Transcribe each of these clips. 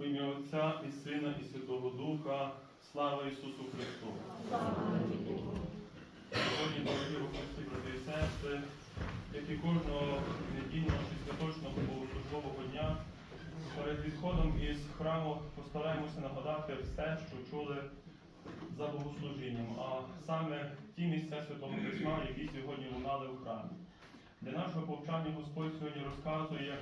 У ім'я Отця і Сина, і Святого Духа. Слава Ісусу Христу! Сьогодні, дорогі руховці, брати і сестри, як і кожного недільного чи святочного богослужбового дня, перед відходом із храму постараємося нагадати все, що чули за богослужінням, а саме ті місця Святого Письма, які сьогодні лунали в храмі. Для нашого повчання Господь сьогодні розказує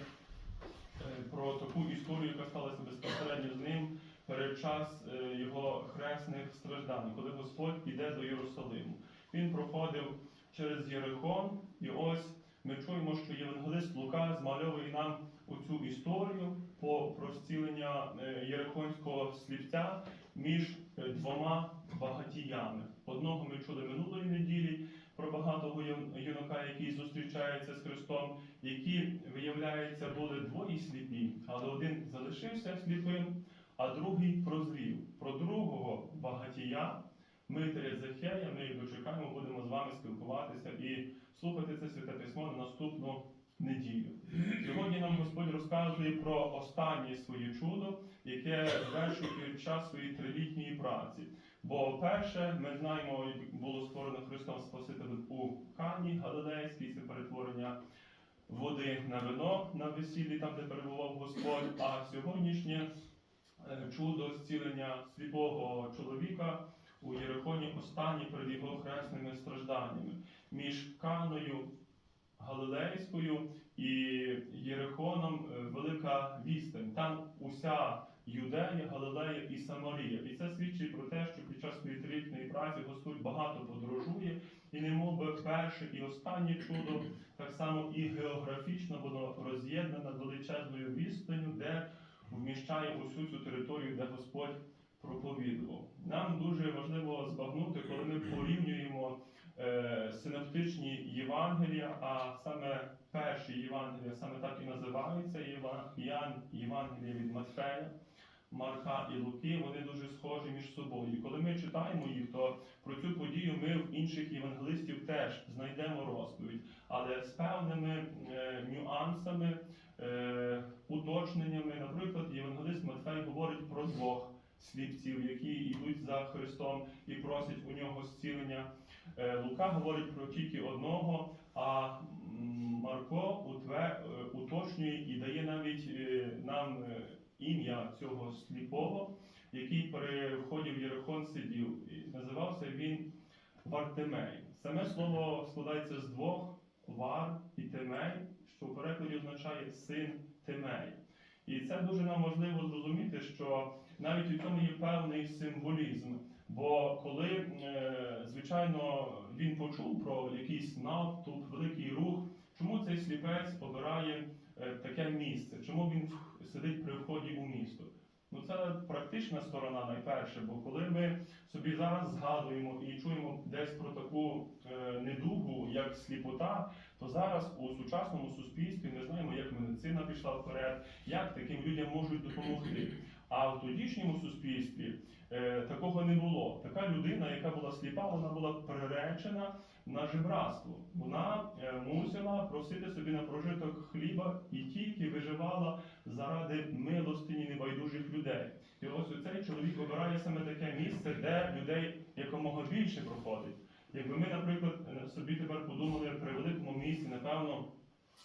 про таку історію, яка сталася безпосередньо з ним перед час е, його хресних страждань, коли Господь іде до Єрусалиму. Він проходив через Єрихон, і ось ми чуємо, що євангелист Лука змальовує нам оцю історію по про зцілення е, єрихонського слівця між е, двома багатіями. Одного ми чули минулої неділі про багатого юнака, який зустрічається з Христом, які, виявляється, були двоє сліпі, але один залишився сліпим, а другий прозрів. Про другого багатія, Митря Захея, ми дочекаємо, будемо з вами спілкуватися і слухати це святе письмо на наступну неділю. Сьогодні нам Господь розказує про останнє своє чудо, яке звершив під час своєї трилітньої праці. Бо перше, ми знаємо, було створено Христом Спасителем у Кані Галилейській, це перетворення води на вино на весіллі, там де перебував Господь. А сьогоднішнє е, чудо зцілення сліпого чоловіка у Єрихоні останнє перед його хресними стражданнями між Каною Галилейською і Єрихоном е, велика відстань. Там уся Юдея, Галилея і Самарія. І це свідчить про те, що під час своєї праці Господь багато подорожує, і не би перше і останнє чудо, так само і географічно воно роз'єднане величезною відстанню, де вміщає усю цю територію, де Господь проповідував. Нам дуже важливо збагнути, коли ми порівнюємо е, синоптичні Євангелія, а саме перші Євангелія саме так і називаються Євангелія від Матфея. Марка і Луки, вони дуже схожі між собою. І коли ми читаємо їх, то про цю подію ми в інших євангелистів теж знайдемо розповідь, але з певними е, нюансами, е, уточненнями. Наприклад, євангелист Матфей говорить про двох сліпців, які йдуть за Христом і просять у нього зцілення. Е, Лука говорить про тільки одного, а Марко утве- е, уточнює і дає навіть е, нам е, ім'я цього сліпого, який при вході в Єрихон сидів. І називався він Вартимей. Саме слово складається з двох вар і темей, що в перекладі означає син Тимей. І це дуже нам важливо зрозуміти, що навіть у цьому є певний символізм. Бо коли, е, звичайно, він почув про якийсь натовп, великий рух, чому цей сліпець обирає таке місце? Чому він сидить при вході у місто? Ну це практична сторона найперше, бо коли ми собі зараз згадуємо і чуємо десь про таку е, недугу, як сліпота, то зараз у сучасному суспільстві ми знаємо, як медицина пішла вперед, як таким людям можуть допомогти. А в тодішньому суспільстві е, такого не було. Така людина, яка була сліпа, вона була приречена на жебратство. Вона е, мусила просити собі на прожиток хліба і тільки виживала заради милостині небайдужих людей. І ось оцей чоловік обирає саме таке місце, де людей якомога більше проходить. Якби ми, наприклад, е, собі тепер подумали при великому місці, напевно,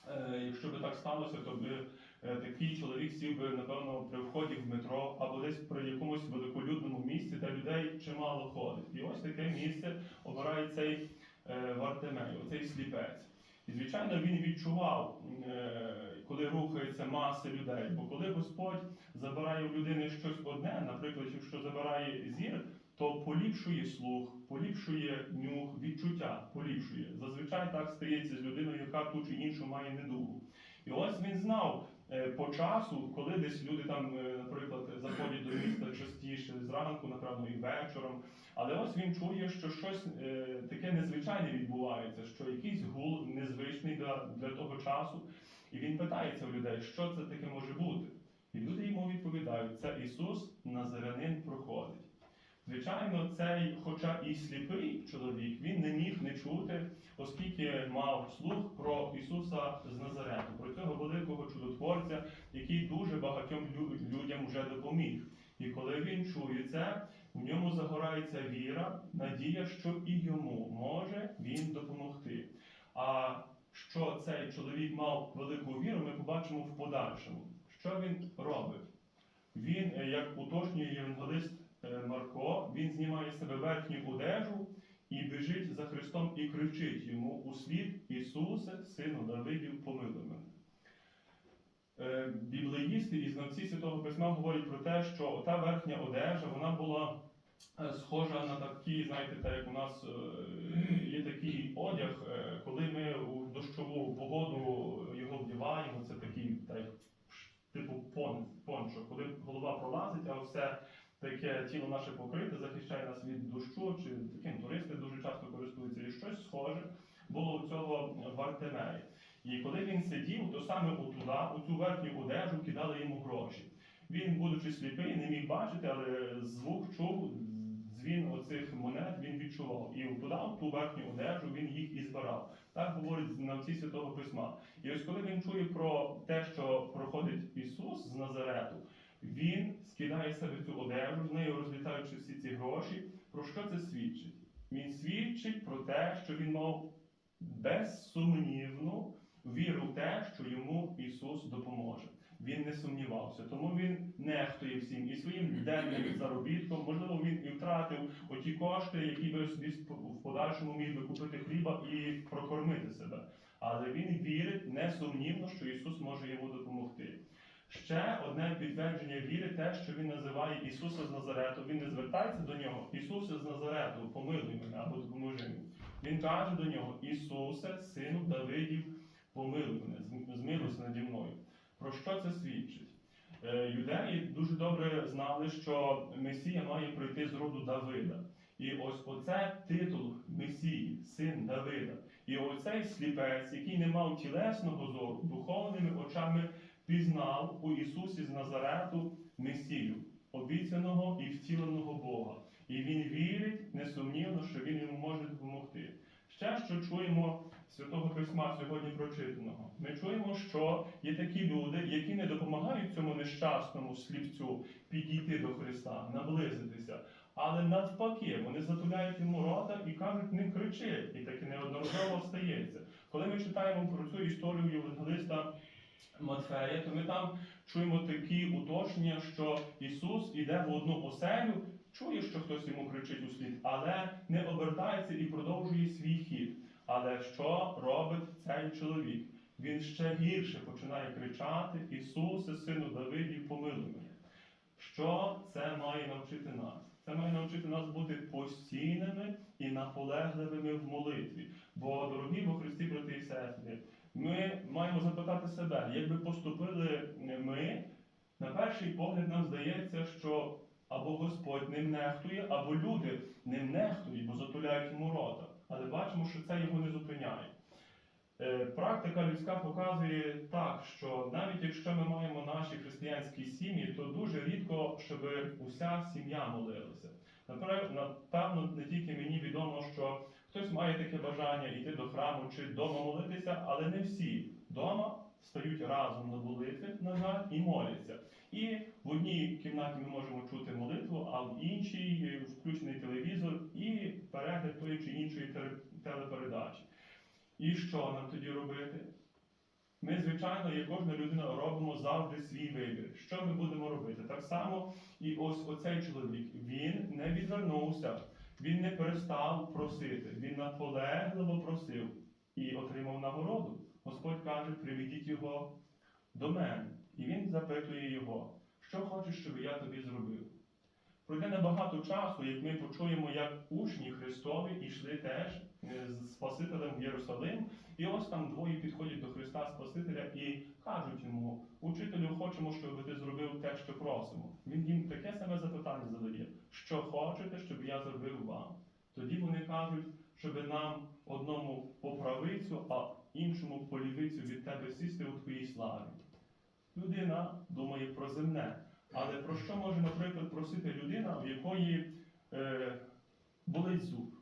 е, якщо би так сталося, то би такий чоловік сів би, напевно, при вході в метро або десь при якомусь великолюдному місці, де людей чимало ходить. І ось таке місце обирає цей е, Вартемей, оцей сліпець. І, звичайно, він відчував, е, коли рухаються маси людей. Бо коли Господь забирає у людини щось одне, наприклад, якщо забирає зір, то поліпшує слух, поліпшує нюх, відчуття, поліпшує. Зазвичай так стається з людиною, яка ту чи іншу має недугу. І ось він знав е, по часу, коли десь люди там, е, наприклад, заходять до міста частіше, зранку, напевно, і вечором. Але ось він чує, що щось е, таке незвичайне відбувається, що якийсь гул незвичний для, для того часу. І він питається у людей, що це таке може бути. І люди йому відповідають, це Ісус Назарянин проходить. Звичайно, цей, хоча і сліпий чоловік, він не міг не чути, оскільки мав слух про Ісуса з Назарету, про цього великого чудотворця, який дуже багатьом людям вже допоміг. І коли він чує це, в ньому загорається віра, надія, що і йому може він допомогти. А що цей чоловік мав велику віру, ми побачимо в подальшому. Що він робить? Він, е, як уточнює євангелист е, Марко, він знімає з себе верхню одежу і біжить за Христом і кричить йому у слід Ісусе, сину Давидів, помилуй мене. Е, Біблеїсти і знавці Святого Письма говорять про те, що та верхня одежа вона була е, схожа на такі, знаєте, так як у нас е, є такий одяг, коли ми у дощову погоду його вдіваємо, це такий так, типу пончо, коли голова пролазить, а все таке тіло наше покрите, захищає нас від дощу, чи таким туристи дуже часто користуються. І щось схоже було у цього Вартемеї. І коли він сидів, то саме отуда, у цю верхню одежу кидали йому гроші. Він, будучи сліпий, не міг бачити, але звук чув, дзвін оцих монет він відчував. І туди, в ту верхню одежу, він їх і збирав. Так говорить знавці Святого Письма. І ось коли він чує про те, що проходить Ісус з Назарету, він скидає себе цю одежу, з нею розлітаючи всі ці гроші. Про що це свідчить? Він свідчить про те, що він мав безсумнівну віру в те, що йому Ісус допоможе. Він не сумнівався, тому він нехтує всім і своїм денним заробітком. Можливо, він і втратив оті кошти, які би собі в подальшому міг би купити хліба і прокормити себе. Але він вірить несумнівно, що Ісус може йому допомогти. Ще одне підтвердження віри, те, що він називає Ісуса з Назарету. Він не звертається до нього, Ісусе з Назарету, помилуй мене або допоможи мені. Він каже до нього: Ісусе, сину Давидів, помилуй мене, зм- змилуйся наді мною. Про що це свідчить? Е, Юдеї дуже добре знали, що Месія має прийти з роду Давида. І ось оце титул Месії, син Давида. І оцей сліпець, який не мав тілесного зору, духовними очами пізнав у Ісусі з Назарету Месію, обіцяного і втіленого Бога. І він вірить несумнівно, що він йому може допомогти. Ще що чуємо Святого Письма сьогодні прочитаного. Ми чуємо, що є такі люди, які не допомагають цьому нещасному сліпцю підійти до Христа, наблизитися. Але навпаки, вони затуляють йому рота і кажуть, не кричи, і таке неодноразово стається. Коли ми читаємо про цю історію євангелиста Матфея, то ми там чуємо такі уточнення, що Ісус іде в одну оселю, чує, що хтось йому кричить у слід, але не обертається і продовжує свій хід. Але що робить цей чоловік? Він ще гірше починає кричати: Ісусе, сину Давидів, помилуй мене. Що це має навчити нас? Це має навчити нас бути постійними і наполегливими в молитві. Бо, дорогі во Христі, брати і сестри, ми маємо запитати себе, як би поступили ми, на перший погляд нам здається, що або Господь ним нехтує, або люди ним нехтують, бо затуляють йому рота. Але бачимо, що це його не зупиняє. Е, Практика людська показує так, що навіть якщо ми маємо наші християнські сім'ї, то дуже рідко, щоб уся сім'я молилася. Наприклад, Напевно, не тільки мені відомо, що хтось має таке бажання йти до храму чи вдома молитися, але не всі вдома стають разом на молитви, на жаль, і моляться. І в одній кімнаті ми можемо чути молитву, а в іншій е, включений телевізор і перегляд тої чи іншої телепередачі. І що нам тоді робити? Ми, звичайно, як кожна людина, робимо завжди свій вибір. Що ми будемо робити? Так само і ось оцей чоловік, він не відвернувся, він не перестав просити, він наполегливо просив і отримав нагороду. Господь каже, приведіть його до мене. І він запитує його, що хочеш, щоб я тобі зробив. Пройде небагато часу, як ми почуємо, як учні Христові йшли теж е, з Спасителем в Єрусалим, і ось там двоє підходять до Спасителя і кажуть йому: Учителю, хочемо, щоб ти зробив те, що просимо. Він їм таке саме запитання задає: що хочете, щоб я зробив вам? Тоді вони кажуть, щоб нам одному по правицю, а іншому по лівицю від тебе сісти у твоїй славі. Людина думає про земне. Але про що може, наприклад, просити людина, в якої е, болить зуб?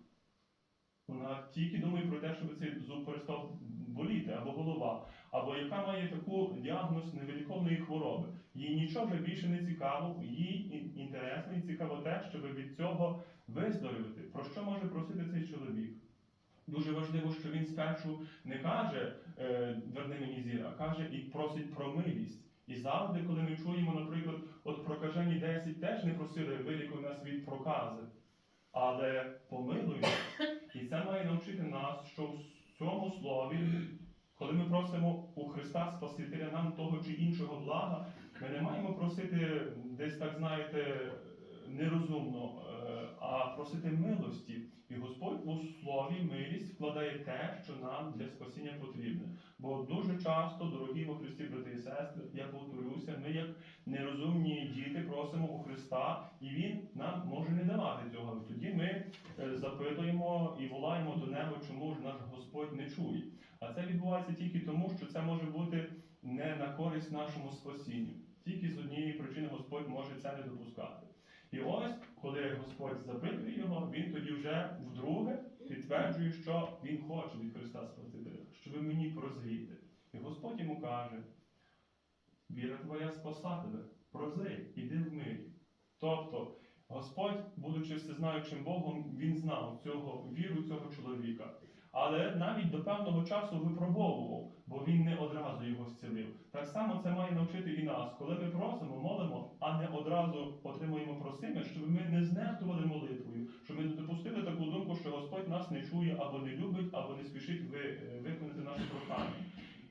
Вона тільки думає про те, щоб цей зуб перестав боліти або голова. або яка має таку діагноз невиліковної хвороби. Їй нічого вже більше не цікаво, їй ін- інтересно і цікаво те, щоб від цього виздоровити. Про що може просити цей чоловік? Дуже важливо, що він спершу не каже е, верни мені зір, а каже і просить про милість. І завжди, коли ми чуємо, наприклад, от прокажені 10 теж не просили вилікуй нас від прокази, але помилуй нас. І це має навчити нас, що цьому слові, коли ми просимо у Христа Спасителя нам того чи іншого блага, ми не маємо просити десь так, знаєте, нерозумно, е, а просити милості. І Господь слові милість вкладає те, що нам для спасіння потрібне. Бо дуже часто, дорогі во Христі, брати і сестри, я повторюся, ми як нерозумні діти просимо у Христа, і Він нам може не давати цього. Тоді ми е, запитуємо і волаємо до неба, чому ж наш Господь не чує. А це відбувається тільки тому, що це може бути не на користь нашому спасінню. Тільки з однієї причини Господь може це не допускати. І ось, коли Господь запитує його, він тоді вже вдруге підтверджує, що він хоче від Христа спасти, що ви мені прозріте. І Господь йому каже: віра твоя спасла тебе, прозри, іди в мирі. Тобто, Господь, будучи всезнаючим Богом, він знав цього віру цього чоловіка. Але навіть до певного часу випробовував, бо він не одразу його зцілив. Так само це має навчити і нас, коли ми просимо, молимо, а не одразу отримуємо просиме, щоб ми не знехтували молитвою, щоб ми не допустили таку думку, що Господь нас не чує або не любить, або не спішить ви- е, виконати наше прохання.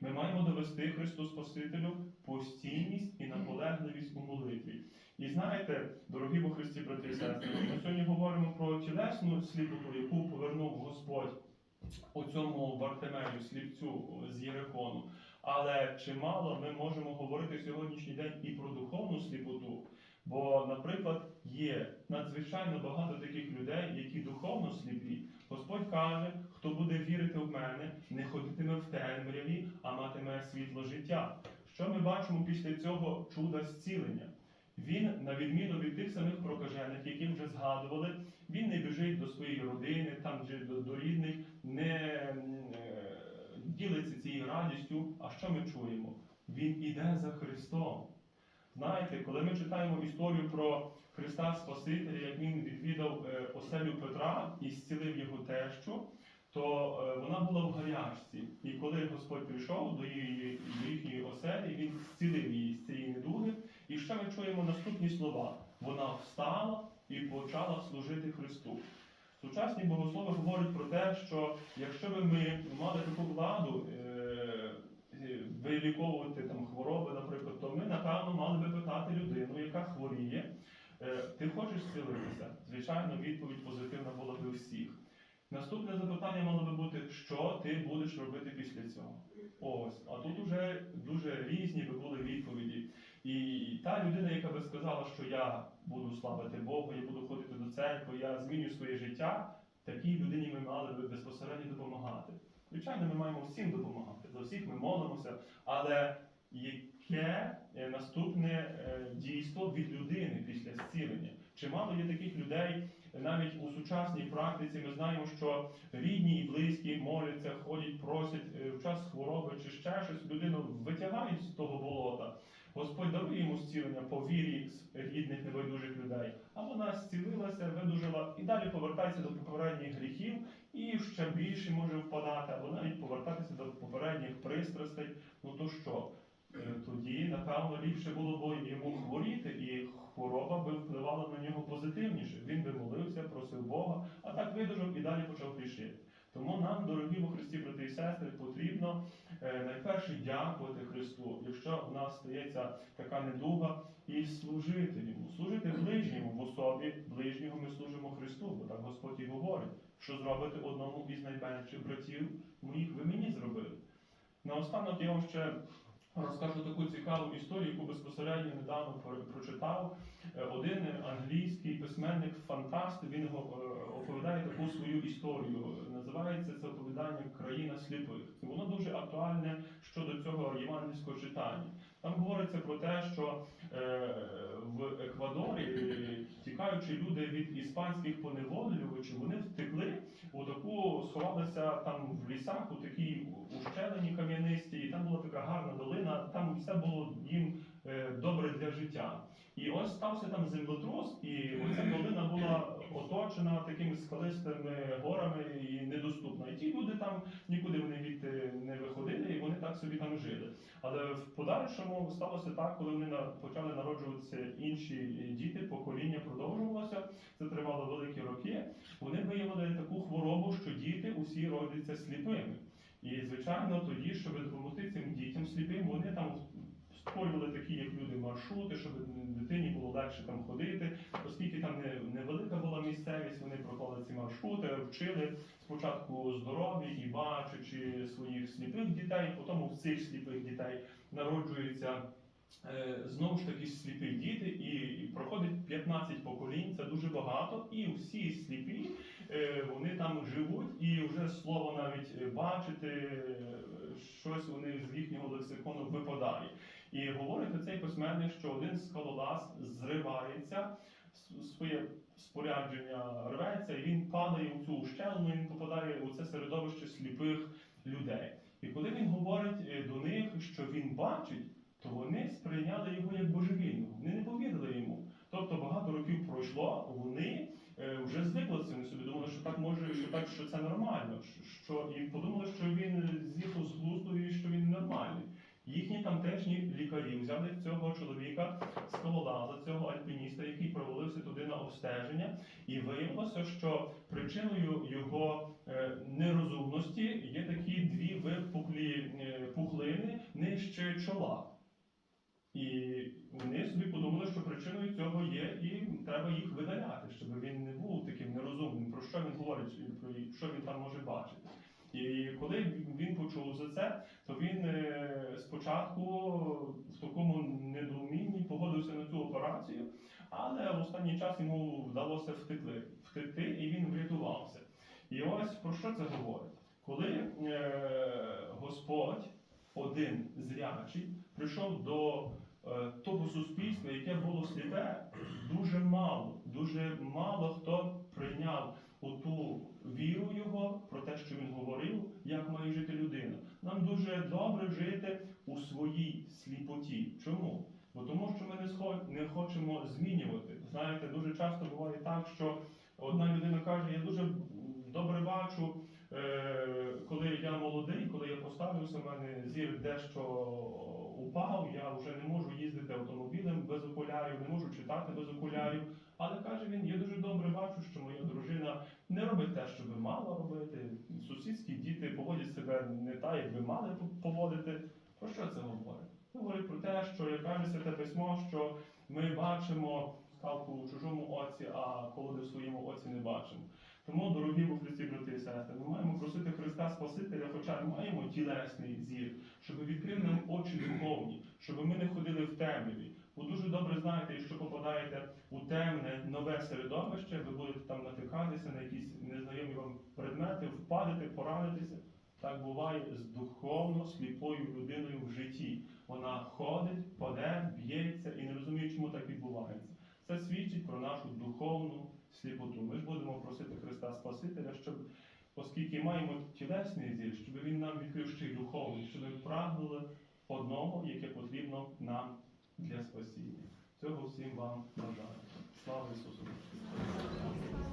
Ми маємо довести Христу Спасителю постійність і наполегливість у молитві. І знаєте, дорогі во Христі, брати і сестри, ми сьогодні говоримо про тілесну сліпоту, яку повернув Господь у цьому Вартемею, сліпцю з Єрихону. Але чимало ми можемо говорити сьогоднішній день і про духовну сліпоту. Бо, наприклад, є надзвичайно багато таких людей, які духовно сліпі. Господь каже, хто буде вірити в мене, не ходитиме в темряві, а матиме світло життя. Що ми бачимо після цього чуда зцілення? Він, на відміну від тих самих прокажених, яких вже згадували, він не біжить до своєї родини, там до рідних, не м, е, ділиться цією. А що ми чуємо? Він іде за Христом. Знаєте, коли ми читаємо історію про Христа Спасителя, як він відвідав е, оселю Петра і зцілив його тещу, то е, вона була в гарячці. І коли Господь прийшов до її їхньої оселі, він зцілив її з цієї недуги. І ще ми чуємо наступні слова: вона встала і почала служити Христу. Сучасні богослови говорять про те, що якщо би ми мали таку владу е, виліковувати там хвороби, наприклад, то ми напевно мали би питати людину, яка хворіє, е, ти хочеш зцілитися? Звичайно, відповідь позитивна була би у всіх. Наступне запитання мало би бути, що ти будеш робити після цього. Ось, а тут уже дуже різні би були відповіді. І та людина, яка би сказала, що я буду славити Бога, я буду ходити до церкви, я зміню своє життя, такій людині ми мали би безпосередньо допомагати. Звичайно, ми маємо всім допомагати, за всіх ми молимося, але яке е, наступне е, дійство від людини після зцілення? Чимало є таких людей, навіть у сучасній практиці ми знаємо, що рідні і близькі моляться, ходять, просять е, в час хвороби чи ще щось, людину витягають з того болота. Господь дарує йому зцілення по вірі рідних небайдужих людей, а вона зцілилася, видужила і далі повертається до попередніх гріхів і ще більше може впадати, або навіть повертатися до попередніх пристрастей. Ну то що? Е, Тоді, напевно, ліпше було б йому хворіти, і хвороба би впливала на нього позитивніше. Він би молився, просив Бога, а так видужав і далі почав грішити. Тому нам, дорогі во Христі, брати і сестри, потрібно е, найперше дякувати Христу, якщо в нас стається така недуга, і служити йому, служити ближньому в особі ближнього ми служимо Христу, бо так Господь і говорить, що зробити одному із найменших братів моїх ви мені зробили. Наостанок я вам ще розкажу таку цікаву історію, яку безпосередньо недавно прочитав. Е, Один англійський письменник фантаст він е, оповідає таку свою історію. Називається це оповідання Країна сліпих. І воно дуже актуальне щодо цього євангельського читання. Там говориться про те, що е, в Еквадорі, тікаючи люди від іспанських поневолювачів, вони втекли у таку, сховалися там в лісах, у такій ущелині кам'янисті, і там була така гарна долина, там все було їм е, добре для життя. І ось стався там землетрус, і оця долина була оточена такими скалистими горами і недоступна. І ті люди там нікуди вони від не виходили, і вони так собі там жили. Але в подальшому сталося так, коли вони почали народжуватися інші діти, покоління продовжувалося. Це тривало великі роки. Вони виявили таку хворобу, що діти усі родяться сліпими. І звичайно, тоді, щоб допомогти цим дітям сліпим, вони там створювали такі, як люди, маршрути, щоб дитині було легше там ходити, оскільки там не, невелика була місцевість, вони проклали ці маршрути, вчили спочатку здорові і бачачи своїх сліпих дітей, потім у цих сліпих дітей народжуються. е, Знову ж таки сліпі діти, і і проходить 15 поколінь, це дуже багато, і всі сліпі е, вони там живуть, і вже слово навіть е, бачити, щось вони з їхнього лексикону випадає. І говорить оцей письменник, що один скалолаз зривається, своє спорядження рветься, і він падає у цю ущелину, він попадає у це середовище сліпих людей. І коли він говорить е, до них, що він бачить, то вони сприйняли його як божевільного. Вони не повірили йому. Тобто багато років пройшло, вони вже звикли цим собі думали, що так може, що так, що це нормально, що- що і подумали, що він з'їхав з глузду і що він нормальний. Їхні тамтешні лікарі взяли цього чоловіка скалолаза, цього альпініста, який провалився туди на обстеження, і виявилося, що причиною його е, нерозумності є такі дві випуклі е, пухлини нижче чола. І вони собі подумали, що причиною цього є, і треба їх видаляти, щоб він не був таким нерозумним, про що він говорить, про що він там може бачити. І коли він почув за це, то він е, спочатку в такому недоумінні погодився на цю операцію, але в останній час йому вдалося втекти, втекти і він врятувався. І ось про що це говорить? Коли е, Господь, один зрячий, прийшов до того суспільства, яке було сліпе, дуже мало, дуже мало хто прийняв оту віру його про те, що він говорив, як має жити людина. Нам дуже добре жити у своїй сліпоті. Чому? Бо тому, що ми не хочемо змінювати. Знаєте, дуже часто буває так, що одна людина каже, я дуже добре бачу, е, коли я молодий, коли я поставився, в мене зір дещо упав, я вже не можу їздити автомобілем без окулярів, не можу читати без окулярів. Але каже він, я дуже добре бачу, що моя дружина не робить те, що би мала робити. Сусідські діти поводять себе не так, як би мали поводити. Про що це говорить? Говорить про те, що як каже святе письмо, що ми бачимо скалку у чужому оці, а колоди в своєму оці не бачимо. Тому, дорогі у Христі, брати і сестри, ми маємо просити Христа Спасителя, хоча маємо тілесний зір, щоб відкрив нам очі духовні, щоб ми не ходили в темряві. Бо дуже добре знаєте, якщо попадаєте у темне нове середовище, ви будете там натикатися на якісь незнайомі вам предмети, впадете, поранитися. Так буває з духовно сліпою людиною в житті. Вона ходить, паде, б'ється і не розуміє, чому так відбувається. Це свідчить про нашу духовну сліпоту. Ми ж будемо просити Христа Спасителя, щоб, оскільки маємо тілесний зір, щоб Він нам відкрив ще й духовний, щоб ми прагнули одного, яке потрібно нам для спасіння. Цього всім вам бажаю. Слава Ісусу! Христу!